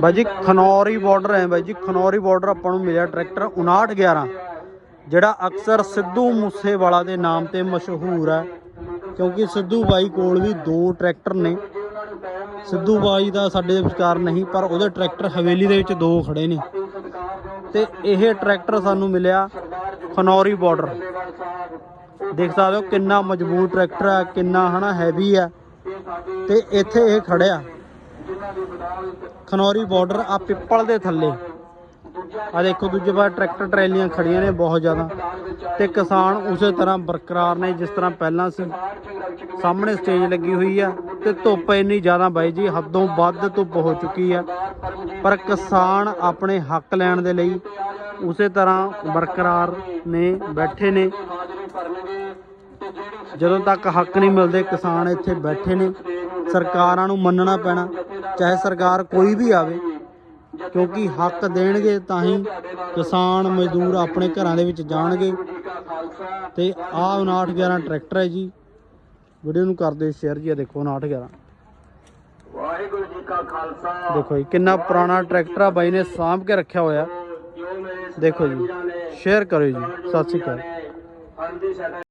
ਬਾਈ ਜੀ, ਖਨੌਰੀ ਬਾਰਡਰ ਹੈ ਬਾਈ ਜੀ, ਖਨੌਰੀ ਬਾਰਡਰ ਆਪਾਂ ਨੂੰ ਮਿਲਿਆ ਟਰੈਕਟਰ 5911 ਜਿਹੜਾ ਅਕਸਰ ਸਿੱਧੂ ਮੂਸੇਵਾਲਾ ਦੇ ਨਾਮ ਤੇ ਮਸ਼ਹੂਰ ਹੈ, ਕਿਉਂਕਿ ਸਿੱਧੂ ਬਾਈ ਕੋਲ ਵੀ ਦੋ ਟਰੈਕਟਰ ਨੇ। ਸਿੱਧੂ ਬਾਈ ਦਾ ਸਾਡੇ ਵਿਚਕਾਰ ਨਹੀਂ, ਪਰ ਉਹਦੇ ਟਰੈਕਟਰ ਹਵੇਲੀ ਦੇ ਵਿੱਚ ਦੋ ਖੜੇ ਨੇ। ਤੇ ਇਹ ਟਰੈਕਟਰ ਸਾਨੂੰ ਮਿਲਿਆ ਖਨੌਰੀ ਬਾਰਡਰ ਦੇਖ ਸਕਦੇ ਹੋ ਕਿੰਨਾ ਮਜ਼ਬੂਤ ਟਰੈਕਟਰ ਹੈ, ਕਿੰਨਾ ਹਨਾ ਹੈਵੀ ਹੈ। ਤੇ ਇੱਥੇ ਇਹ ਖੜਿਆ ਖਨੌਰੀ ਬਾਰਡਰ ਆ ਪਿੱਪਲ ਦੇ ਥੱਲੇ। ਆ ਦੇਖੋ ਦੂਜੇ ਪਾਸੇ ਟਰੈਕਟਰ ਟਰੈਲੀਆਂ ਖੜੀਆਂ ਨੇ ਬਹੁਤ ਜ਼ਿਆਦਾ। ਤੇ ਕਿਸਾਨ ਉਸੇ ਤਰ੍ਹਾਂ ਬਰਕਰਾਰ ਨੇ ਜਿਸ ਤਰ੍ਹਾਂ ਪਹਿਲਾਂ ਸੀ। ਸਾਹਮਣੇ ਸਟੇਜ ਲੱਗੀ ਹੋਈ ਆ ਤੇ ਧੁੱਪ ਇੰਨੀ ਜ਼ਿਆਦਾ ਬਾਈ ਜੀ ਹੱਦੋਂ ਵੱਧ ਧੁੱਪ ਹੋ ਚੁੱਕੀ ਆ। ਪਰ ਕਿਸਾਨ ਆਪਣੇ ਹੱਕ ਲੈਣ ਦੇ ਲਈ ਉਸੇ ਤਰ੍ਹਾਂ ਬਰਕਰਾਰ ਨੇ ਬੈਠੇ ਨੇ। ਜਦੋਂ ਤੱਕ ਹੱਕ ਨਹੀਂ ਮਿਲਦੇ ਕਿਸਾਨ ਇੱਥੇ ਬੈਠੇ ਨੇ। ਸਰਕਾਰਾਂ ਨੂੰ ਮੰਨਣਾ ਪੈਣਾ। ਚਾਹੇ ਸਰਕਾਰ ਕੋਈ ਵੀ ਆਵੇ, ਕਿਉਂਕਿ ਹੱਕ ਦੇਣਗੇ ਤਾਂ ਹੀ ਕਿਸਾਨ ਮਜ਼ਦੂਰ ਆਪਣੇ ਘਰਾਂ ਦੇ ਵਿੱਚ ਜਾਣਗੇ। ਤੇ ਆਹ 5911 ਟਰੈਕਟਰ ਹੈ ਜੀ। ਵੀਡੀਓ ਨੂੰ ਕਰਦੇ ਸ਼ੇਅਰ ਜੀ ਆ ਦੇਖੋ 5911 ਵਾਹਿਗੁਰੂ ਜੀ ਕਾ ਖਾਲਸਾ ਦੇਖੋ ਜੀ, ਕਿੰਨਾ ਪੁਰਾਣਾ ਟਰੈਕਟਰ ਆ ਬਾਈ ਨੇ ਸਾਂਭ ਕੇ ਰੱਖਿਆ ਹੋਇਆ। ਦੇਖੋ ਜੀ, ਸ਼ੇਅਰ ਕਰੋ ਜੀ, ਸਤਿ ਸ਼੍ਰੀ ਅਕਾਲ।